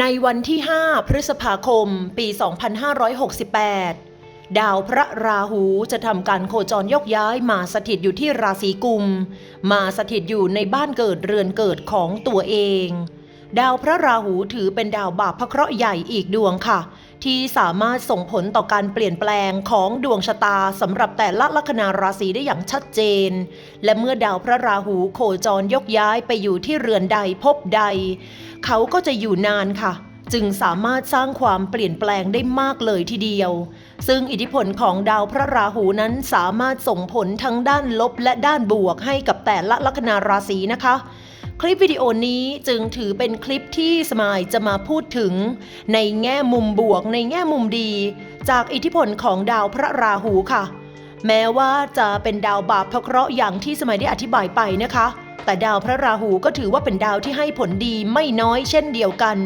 ในวันที่ 5 พฤษภาคม ปี 2568 ดาวพระราหูจะทำการโคจรยกย้ายมาสถิตอยู่ที่ราศีกุม มาสถิตอยู่ในบ้านเกิดเรือนเกิดของตัวเอง ดาวพระราหูถือเป็นดาวบาปพระเคราะห์ใหญ่อีกดวงค่ะ ที่สามารถส่งผลต่อการเปลี่ยนแปลงของดวงชะตาสำหรับแต่ละลัคนาราศีได้อย่างชัดเจน และเมื่อดาวพระราหูโคจรยกย้ายไปอยู่ที่เรือนใดภพใด เขาก็จะอยู่นานค่ะ จึงสามารถสร้างความเปลี่ยนแปลงได้มากเลยทีเดียว ซึ่งอิทธิพลของดาวพระราหูนั้นสามารถส่งผลทั้งด้านลบและด้านบวกให้กับแต่ละลัคนาราศีนะคะ คลิปวิดีโอนี้จึงถือเป็นคลิปที่สมายจะมาพูดถึง ในแง่มุมบวกในแง่มุมดี จากอิทธิพลของดาวพระราหูค่ะ แม้ว่าจะเป็นดาวบาปพระเคราะห์อย่างที่สมัยได้อธิบายไปนะคะ แต่ดาวพระราหูก็ถือว่าเป็นดาวที่ให้ผลดีไม่น้อยเช่นเดียวกัน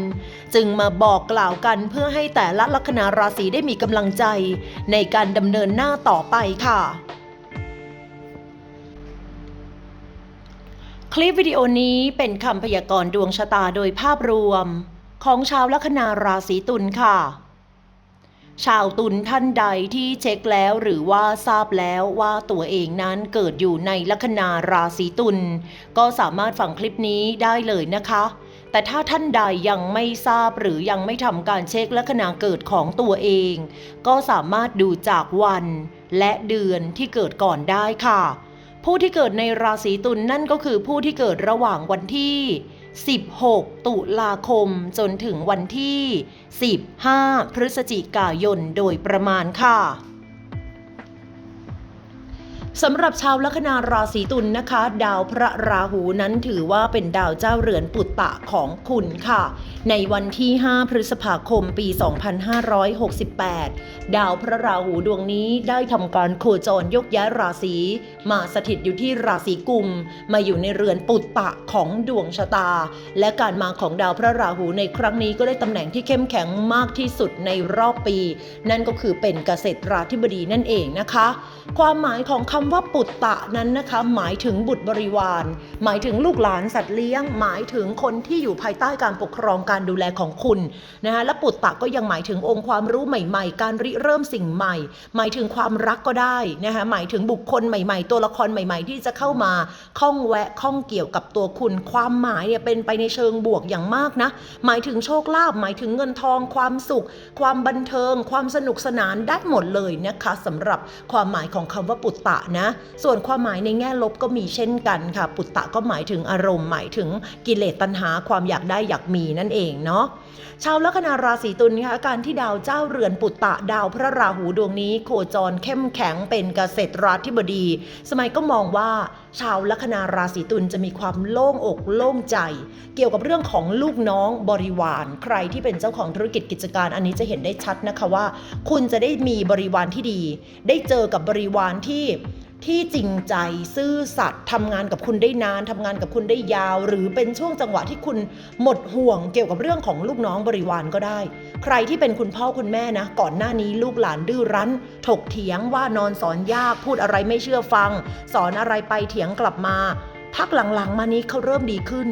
จึงมาบอกกล่าวกันเพื่อให้แต่ละลัคนาราศีได้มีกำลังใจ ในการดำเนินหน้าต่อไปค่ะ ลิปวิดีโอนี้เป็นคำพยากรณ์ดวงชะตาโดยภาพรวม ของชาวลัคนาราศีตุลค่ะ ชาวตุลท่านใดที่เช็คแล้วหรือว่าทราบแล้วว่าตัวเองนั้นเกิดอยู่ในลัคนาราศีตุลก็สามารถฟังคลิปนี้ได้เลยนะคะ แต่ถ้าท่านใดยังไม่ทราบหรือยังไม่ทำการเช็คลัคนาเกิดของตัวเอง ก็สามารถดูจากวันและเดือนที่เกิดก่อนได้ค่ะ ผู้ที่เกิดในราศีตุลนนั่นก็คือผู้ที่เกิดระหว่างวันที่ 16 ตุลาคมจนถึงวันที่ 15 พฤศจิกายนโดยประมาณค่ะสำหรับชาวลัคนาราศีตุลนนะคะ ดาวพระราหูนั้นถือว่าเป็นดาวเจ้าเรือนปุตตะของคุณค่ะ ในวันที่ 5 พฤษภาคมปี 2568 ดาวพระราหูดวงนี้ได้ทำการโคจรยกย้ายราศี มาสถิตอยู่ที่ราศีกุม มาอยู่ในเรือนปุตตะของดวงชะตา และการมาของดาวพระราหูในครั้งนี้ก็ได้ตำแหน่งที่เข้มแข็งมากที่สุดในรอบปี นั่นก็คือเป็นเกษตราธิบดีนั่นเองนะคะ ความหมายของคำว่าปุตตะนั้นนะคะ หมายถึงบุตรบริวาร หมายถึงลูกหลานสัตว์เลี้ยง หมายถึงคนที่อยู่ภายใต้การปกครองการดูแลของคุณนะคะและปุตตะก็ยังหมายถึงองค์ความรู้ใหม่ ๆ การริเริ่มสิ่งใหม่ หมายถึงความรักก็ได้นะคะหมายถึงบุคคลใหม่ ๆ ตัววละครใหม่ ๆ ที่จะเข้ามาข้องแวะข้องเกี่ยวกับตัวคุณ ความหมายเนี่ยเป็นไปในเชิงบวกอย่างมากนะ หมายถึงโชคลาภหมายถึงเงินทองความสุข ความบันเทิง ความสนุกสนานได้หมดเลยนะคะสำหรับความหมายของคำว่าปุตตะนะ ส่วนความหมายในแง่ลบก็มีเช่นกันค่ะ ปุตตะก็หมายถึงอารมณ์หมายถึงกิเลสตัณหาความอยากได้อยากมีนั่นเองเนาะ ชาวลัคนาราศีตุลนะคะการที่ดาวเจ้าเรือนปุตตะดาวพระราหูดวงนี้ โคจรเข้มแข็งเป็นเกษตราธิบดี สมัยก็มองว่า ชาวลัคนาราศีตุลจะมีความโล่งอกโล่งใจ เกี่ยวกับเรื่องของลูกน้องบริวาร ใครที่เป็นเจ้าของธุรกิจกิจการอันนี้จะเห็นได้ชัดนะคะว่า คุณจะได้มีบริวารที่ดี ได้เจอกับบริวารที่ ที่จริงใจซื่อสัตย์ทำงานกับคุณได้นานทำงานกับคุณได้ยาว หรือเป็นช่วงจังหวะที่คุณหมดห่วงเกี่ยวกับเรื่องของลูกน้องบริวารก็ได้ ใครที่เป็นคุณพ่อคุณแม่นะ ก่อนหน้านี้ลูกหลานดื้อรั้น ถกเถียงว่านอนสอนยากพูดอะไรไม่เชื่อฟัง สอนอะไรไปเถียงกลับมา พักหลังๆ มานี้เขาเริ่มดีขึ้น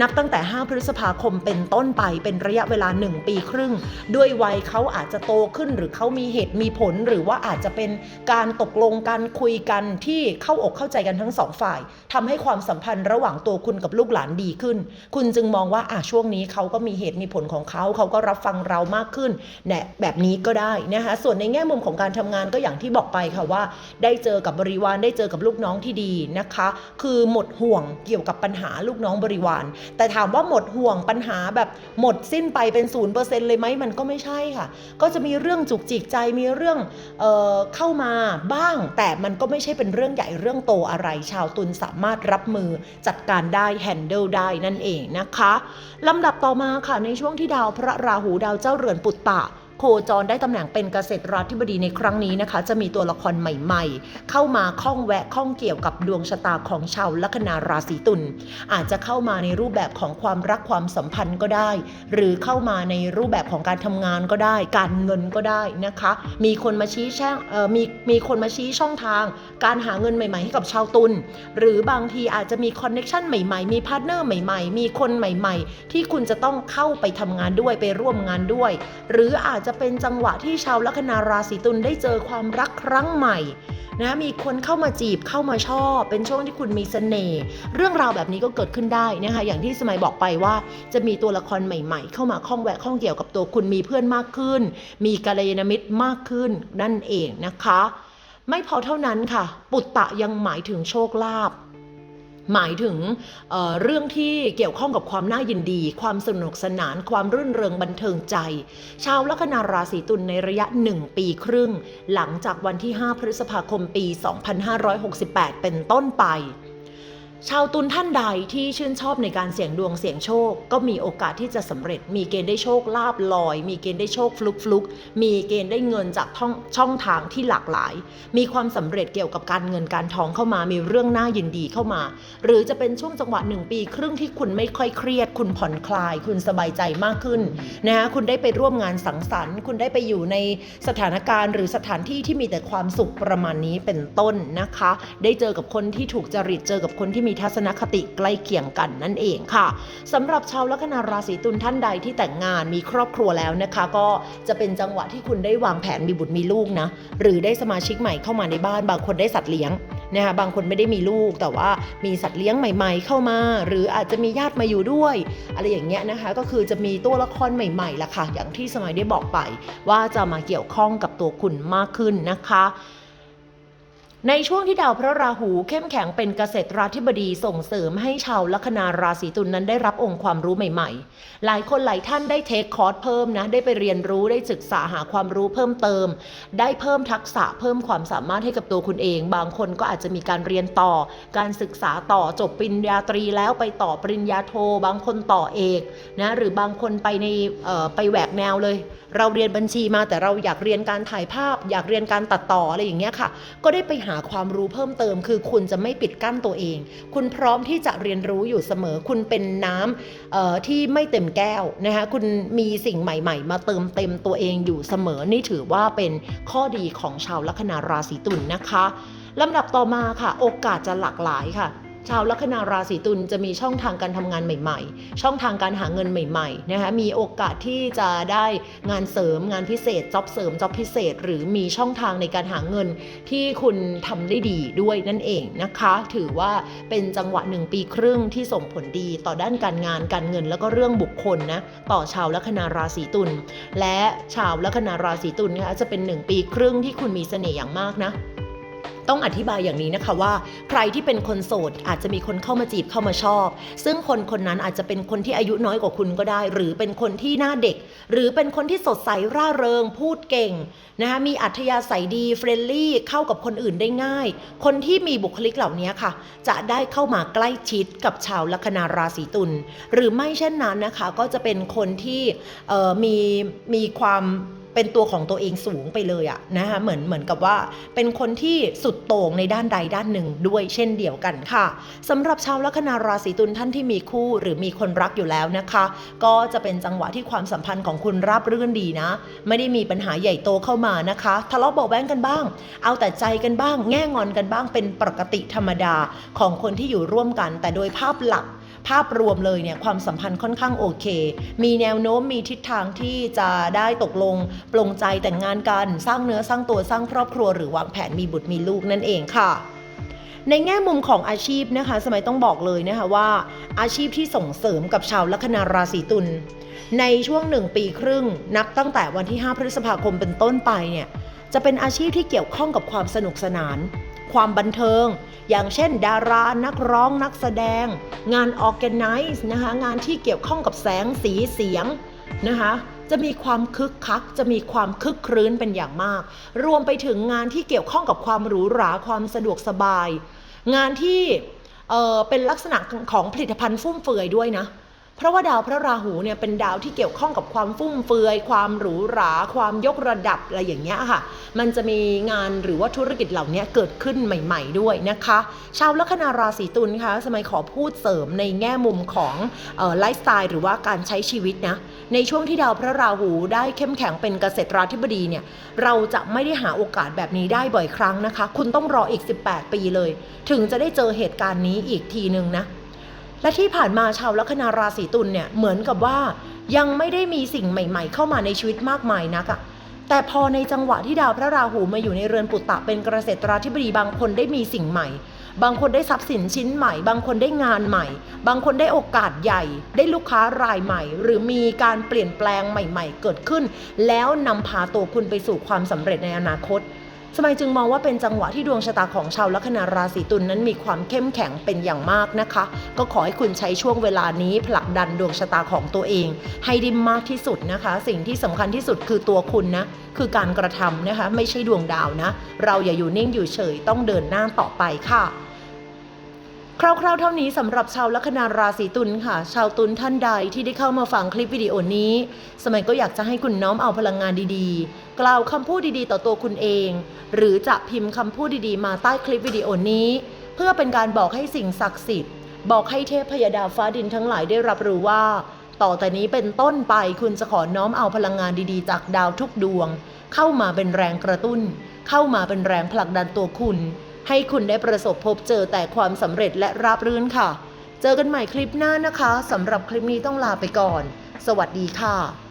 นับตั้งแต่ 5 พฤษภาคมเป็นต้นไปเป็นระยะเวลา 1 ปีครึ่ง ด้วยวัยเขาอาจจะโตขึ้นหรือเขามีเหตุมีผล หรือว่าอาจจะเป็นการตกลงการคุยกันที่เข้าอกเข้าใจกันทั้งสองฝ่ายทำให้ความสัมพันธ์ระหว่างตัวคุณกับลูกหลานดีขึ้น คุณจึงมองว่าอะช่วงนี้เขาก็มีเหตุมีผลของเขาเขาก็รับฟังเรามากขึ้นเนี่ยแบบนี้ก็ได้นะคะส่วนในแง่มุมของการทำงานก็อย่างที่บอกไปค่ะว่า ได้เจอกับบริวารได้เจอกับลูกน้องที่ดีนะคะ คือหมดห่วงเกี่ยวกับปัญหาลูกน้องบริวาร แต่ถามว่าหมดห่วงปัญหาแบบหมดสิ้นไปเป็นศูนย์เปอร์เซ็นต์เลยไหมมันก็ไม่ใช่ค่ะ ก็จะมีเรื่องจุกจิกใจมีเรื่องเอ่อเข้ามาบ้าง แต่มันก็ไม่ใช่เป็นเรื่องใหญ่เรื่องโตอะไร ชาวตุลสามารถรับมือจัดการได้แฮนเดิลได้นั่นเองนะคะลำดับต่อมาค่ะในช่วงที่ดาวพระราหูดาวเจ้าเรือนปุตตะ โคจรได้ตำแหน่งเป็นเกษตราธิบดีในครั้งนี้นะคะ จะมีตัวละครใหม่ๆ เข้ามาข้องแวะข้องเกี่ยวกับดวงชะตาของชาวลัคนาราศีตุลอาจจะเข้ามาในรูปแบบของความรักความสัมพันธ์ก็ได้ หรือเข้ามาในรูปแบบของการทำงานก็ได้ การเงินก็ได้นะคะ มีคนมาชี้แช่งมีมีคนมาชี้ช่องทาง การหาเงินใหม่ ๆ ให้กับชาวตุลหรือบางทีอาจจะมีคอนเน็ชันใหม่ๆ มีพาร์ทเนอร์ใหม่ ๆ มีคนใหม่ ๆ ที่คุณจะต้องเข้าไปทำงานด้วยไปร่วมงานด้วย หรืออาจจะจะเป็นจังหวะที่ชาวลัคนาราศีตุลได้เจอความรักครั้งใหม่นะมีคนเข้ามาจีบเข้ามาชอบ เป็นช่วงที่คุณมีเสน่ห์เรื่องราวแบบนี้ก็เกิดขึ้นได้นะคะอย่างที่สมัยบอกไปว่า จะมีตัวละครใหม่ ๆ เข้ามาข้องแวะข้องเกี่ยวกับตัวคุณมีเพื่อนมากขึ้น มีกัลยาณมิตรมากขึ้นนั่นเองนะคะ ไม่พอเท่านั้นค่ะ ปุตตะยังหมายถึงโชคลาภ หมายถึงเเรื่องที่เกี่ยวข้องกับความน่ายินดี ความสนุกสนาน ความรื่นเริงบันเทิงใจ ชาวลัคนาราศีตุลในระยะ 1 ปีครึ่ง หลังจากวันที่ 5 พฤษภาคมปี 2568 เป็นต้นไป ชาวตุลท่านใดที่ชื่นชอบในการเสี่ยงดวงเสี่ยงโชค ก็มีโอกาสที่จะสำเร็จ มีเกณฑ์ได้โชคลาภลอย มีเกณฑ์ได้โชคฟลุกฟลุกมีเกณฑ์ได้เงินจากช่องทางที่หลากหลาย มีความสำเร็จเกี่ยวกับการเงินการทองเข้ามา มีเรื่องน่ายินดีเข้ามา หรือจะเป็นช่วงจังหวะหนึ่งปีครึ่งที่คุณไม่ค่อยเครียด คุณผ่อนคลาย คุณสบายใจมากขึ้นนะคะคุณได้ไปร่วมงานสังสรรค์ คุณได้ไปอยู่ในสถานการณ์ หรือสถานที่ที่มีแต่ความสุขประมาณนี้เป็นต้นนะคะ ได้เจอกับคนที่ถูกจริตเจอกับคนที่มีทัศนคติใกล้เคียงกันนั่นเองค่ะสำหรับชาวลัคนาราศีตุลท่านใดที่แต่งงานมีครอบครัวแล้วนะคะ ก็จะเป็นจังหวะที่คุณได้วางแผนมีบุตรมีลูกนะหรือได้สมาชิกใหม่เข้ามาในบ้าน บางคนได้สัตว์เลี้ยงนะคะบางคนไม่ได้มีลูกแต่ว่ามีสัตว์เลี้ยงใหม่ ๆ เข้ามา หรืออาจจะมีญาติมาอยู่ด้วย อะไรอย่างเงี้ยนะคะก็คือจะมีตัวละครใหม่ๆล่ะค่ะอย่างที่สมัยได้บอกไป ว่าจะมาเกี่ยวข้องกับตัวคุณมากขึ้นนะคะ ในช่วงที่ดาวพระราหูเข้มแข็งเป็นเกษตราธิบดีส่งเสริมให้ชาวลัคนาราศีตุลนนั้นได้รับองค์ความรู้ใหม่ๆ หลายคนหลายท่านได้เทคคอร์สเพิ่มนะ ได้ไปเรียนรู้ได้ศึกษาหาความรู้เพิ่มเติม ได้เพิ่มทักษะเพิ่มความสามารถให้กับตัวคุณเอง บางคนก็อาจจะมีการเรียนต่อ การศึกษาต่อจบปริญญาตรีแล้วไปต่อปริญญาโท บางคนต่อเอกนะหรือบางคนไปในไปแหวกแนวเลย เราเรียนบัญชีมาแต่เราอยากเรียนการถ่ายภาพ อยากเรียนการตัดต่ออะไรอย่างเงี้ยค่ะ ก็ได้ไปหาความรู้เพิ่มเติม คือคุณจะไม่ปิดกั้นตัวเอง คุณพร้อมที่จะเรียนรู้อยู่เสมอ คุณเป็นน้ำที่ไม่เต็มแก้วนะคะคุณมีสิ่งใหม่ ๆ มาเติมเต็มตัวเองอยู่เสมอ นี่ถือว่าเป็นข้อดีของชาวลัคนาราศีตุลนะคะลำดับต่อมาค่ะ โอกาสจะหลากหลายค่ะ ชาวลัคนาราศีตุลจะมีช่องทางการทำงานใหม่ ๆ ช่องทางการหาเงินใหม่ๆนะคะมีโอกาสที่จะได้งานเสริมงานพิเศษจ็อบเสริมจ็อบพิเศษ หรือมีช่องทางในการหาเงินที่คุณทำได้ดีด้วยนั่นเองนะคะ ถือว่าเป็นจังหวะหนึ่งปีครึ่งที่ส่งผลดีต่อด้านการงานการเงินแล้วก็เรื่องบุคคลนะต่อชาวลัคนาราศีตุลและชาวลัคนาราศีตุลนะคะจะเป็นหนึ่งปีครึ่งที่คุณมีเสน่ห์อย่างมากนะ ต้องอธิบายอย่างนี้นะคะว่า ใครที่เป็นคนโสดอาจจะมีคนเข้ามาจีบเข้ามาชอบ ซึ่งคนคนนั้นอาจจะเป็นคนที่อายุน้อยกว่าคุณก็ได้ หรือเป็นคนที่หน้าเด็ก หรือเป็นคนที่สดใสร่าเริง พูดเก่งนะคะมีอัธยาศัยดีเฟรนลี่เข้ากับคนอื่นได้ง่าย คนที่มีบุคลิกเหล่านี้ค่ะ จะได้เข้ามาใกล้ชิดกับชาวลัคนาราศีตุลหรือไม่เช่นนั้นนะคะก็จะเป็นคนที่มีมีความ เป็นตัวของตัวเองสูงไปเลยอะนะคะเหมือนเหมือนกับว่าเป็นคนที่สุดโต่งในด้านใดด้านหนึ่งด้วยเช่นเดียวกันค่ะสำหรับชาวลัคนาราศีตุลท่านที่มีคู่หรือมีคนรักอยู่แล้วนะคะ ก็จะเป็นจังหวะที่ความสัมพันธ์ของคุณราบรื่นดีนะ ไม่ได้มีปัญหาใหญ่โตเข้ามานะคะทะเลาะเบาแว้งกันบ้าง เอาแต่ใจกันบ้าง แง่งอนกันบ้างเป็นปกติธรรมดาของคนที่อยู่ร่วมกัน แต่โดยภาพหลัก ภาพรวมเลยเนี่ยความสัมพันธ์ค่อนข้างโอเค มีแนวโน้มมีทิศทางที่จะได้ตกลงปลงใจแต่งงานกัน สร้างเนื้อสร้างตัวสร้างครอบครัวหรือวางแผนมีบุตรมีลูกนั่นเองค่ะในแง่มุมของอาชีพนะคะ สมัยต้องบอกเลยนะคะว่า อาชีพที่ส่งเสริมกับชาวลัคนาราศีตุลในช่วงหนึ่งปีครึ่ง นับตั้งแต่วันที่ 5 พฤษภาคมเป็นต้นไปเนี่ย จะเป็นอาชีพที่เกี่ยวข้องกับความสนุกสนาน ความบันเทิง อย่างเช่น ดารานักร้องนักแสดง งานออแกไนซ์นะคะงานที่เกี่ยวข้องกับแสงสีเสียงนะคะจะมีความคึกคัก จะมีความคึกครื้นเป็นอย่างมาก รวมไปถึงงานที่เกี่ยวข้องกับความหรูหราความสะดวกสบาย งานที่เเป็นลักษณะของผลิตภัณฑ์ฟุ่มเฟือยด้วยนะ เพราะว่าดาวพระราหูเนี่ยเป็นดาวที่เกี่ยวข้องกับความฟุ่มเฟือย ความหรูหรา ความยกระดับอะไรอย่างเงี้ยค่ะ มันจะมีงานหรือว่าธุรกิจเหล่านี้เกิดขึ้นใหม่ ๆด้วยนะคะ ชาวลัคนาราศีตุลคะสมัยขอพูดเสริมในแง่มุมของไลฟ์สไตล์หรือว่าการใช้ชีวิตนะ ในช่วงที่ดาวพระราหูได้เข้มแข็งเป็นเกษตราธิบดีเนี่ย เราจะไม่ได้หาโอกาสแบบนี้ได้บ่อยครั้งนะคะ คุณต้องรออีก 18 ปีเลย ถึงจะได้เจอเหตุการณ์นี้อีกทีหนึ่งนะ และที่ผ่านมาชาวลัคนาราศีตุลเนี่ยเหมือนกับว่ายังไม่ได้มีสิ่งใหม่ ๆ เข้ามาในชีวิตมากมายนักอะแต่พอในจังหวะที่ดาวพระราหูมาอยู่ในเรือนปุตตะเป็นเกษตราธิบดีบางคนได้มีสิ่งใหม่ บางคนได้ทรัพย์สินชิ้นใหม่ บางคนได้งานใหม่ บางคนได้โอกาสใหญ่ ได้ลูกค้ารายใหม่ หรือมีการเปลี่ยนแปลงใหม่ ๆ เกิดขึ้น แล้วนำพาตัวคุณไปสู่ความสำเร็จในอนาคต สมัยจึงมองว่าเป็นจังหวะที่ดวงชะตาของชาวลัคนาราศีตุลนนั้นมีความเข้มแข็งเป็นอย่างมากนะคะ ก็ขอให้คุณใช้ช่วงเวลานี้ผลักดันดวงชะตาของตัวเอง ให้ได้มากที่สุดนะคะ สิ่งที่สำคัญที่สุดคือตัวคุณนะคือการกระทำนะคะ ไม่ใช่ดวงดาวนะ เราอย่าอยู่นิ่งอยู่เฉยต้องเดินหน้าต่อไปค่ะ คร่าวๆ เท่านี้สำหรับชาวลัคนาราศีตุลค่ะ ชาวตุลท่านใดที่ได้เข้ามาฟังคลิปวิดีโอนี้ สมัยก็อยากจะให้คุณน้อมเอาพลังงานดีๆ กล่าวคำพูดดีๆ ต่อตัวคุณเอง หรือจะพิมพ์คำพูดดีๆ มาใต้คลิปวิดีโอนี้ เพื่อเป็นการบอกให้สิ่งศักดิ์สิทธิ์ บอกให้เทพพยดาฟ้าดินทั้งหลายได้รับรู้ว่า ต่อแต่นี้เป็นต้นไปคุณจะขอน้อมเอาพลังงานดีๆ จากดาวทุกดวง เข้ามาเป็นแรงกระตุ้น เข้ามาเป็นแรงผลักดันตัวคุณ ให้คุณได้ประสบพบเจอแต่ความสำเร็จและราบรื่นค่ะ เจอกันใหม่คลิปหน้านะคะสำหรับคลิปนี้ต้องลาไปก่อน สวัสดีค่ะ